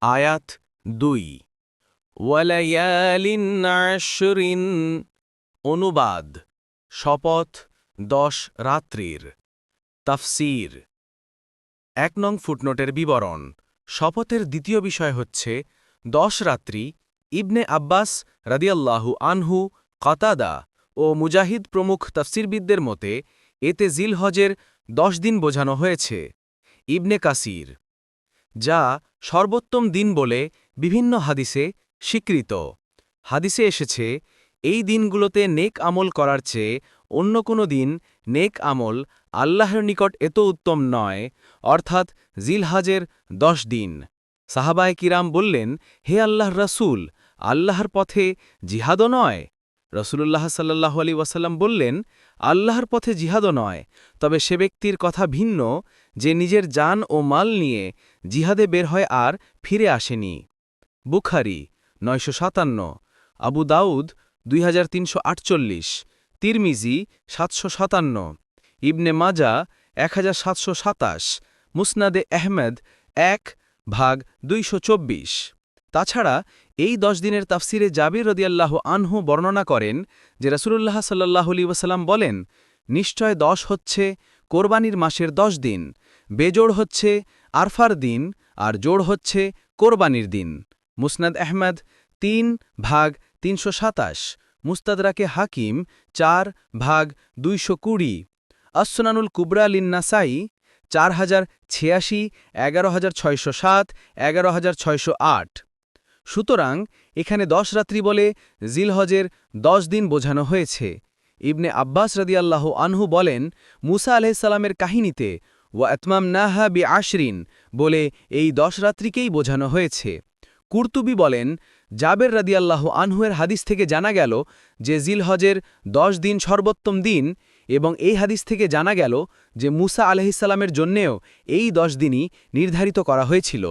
আয়াত দুই। আশরিন, অনুবাদ, শপথ দশ রাত্রির। তাফসীর। এক নং ফুটনোটের বিবরণ। শপথের দ্বিতীয় বিষয় হচ্ছে, দশ রাত্রি ইবনে আব্বাস রাদিয়াল্লাহু আনহু, কতাদা ও মুজাহিদ প্রমুখ তফসিরবিদদের মতে, এতে জিলহজের দশ দিন বোঝানো হয়েছে। ইবনে কাসির। যা সর্বোত্তম দিন বলে বিভিন্ন হাদিসে স্বীকৃত। হাদিসে এসেছে, এই দিনগুলোতে নেক আমল করার চেয়ে অন্য কোনো দিন নেক আমল আল্লাহর নিকট এত উত্তম নয়, অর্থাৎ জিলহাজের দশ দিন। সাহাবায় কিরাম বললেন, হে আল্লাহর রাসূল, আল্লাহর পথে জিহাদও নয় রসুল্লাহ সাল্লাহ আলী ওয়াসাল্লাম বললেন, আল্লাহর পথে জিহাদও নয়, তবে সে ব্যক্তির কথা ভিন্ন, যে নিজের জান ও মাল নিয়ে জিহাদে বের হয় আর ফিরে আসেনি। বুখারি, নয়শো সাতান্ন, আবু দাউদ, দুই হাজার তিনশো আটচল্লিশ, তিরমিজি, সাতশো সাতান্ন, ইবনে মাজা, এক হাজার সাতশো সাতাশ, মুসনাদে আহমেদ, এক, ভাগ দুইশো চব্বিশ। তাছাড়া, এই দশ দিনের তাফসিরে জাবির রদিয়াল্লাহ আনহু বর্ণনা করেন যে রসুল্লাহ সাল্লাহ আলী বলেন, নিশ্চয় দশ হচ্ছে কোরবানির মাসের দশ দিন, বেজোড় হচ্ছে আরফার দিন আর জোড় হচ্ছে কোরবানির দিন। মুসনাদ আহমদ তিন ভাগ তিনশো সাতাশ মুস্তাদরাকে হাকিম চার ভাগ দুইশো কুড়ি আসনানুল কুবরা লিন্নাসাই চার হাজার ছিয়াশি, এগারো হাজার ছয়শো সাত, এগারো হাজার ছয়শো আট। সুতরাং এখানে দশ রাত্রি বলে জিলহজের দশ দিন বোঝানো হয়েছে। ইবনে আব্বাস রদিয়াল্লাহ আনহু বলেন, মুসা আলহিসাল্লামের কাহিনীতে, ওয়া এতমাম নাহা বি আশরিন বলে এই দশ রাত্রিকেই বোঝানো হয়েছে। কুর্তুবি বলেন, জাবের রাদিয়াল্লাহ আনহুয়ের হাদিস থেকে জানা গেল যে জিলহজের দশ দিন সর্বোত্তম দিন এবং এই হাদিস থেকে জানা গেল যে মুসা আলহিসাল্লামের জন্যেও এই দশ দিনই নির্ধারিত করা হয়েছিল।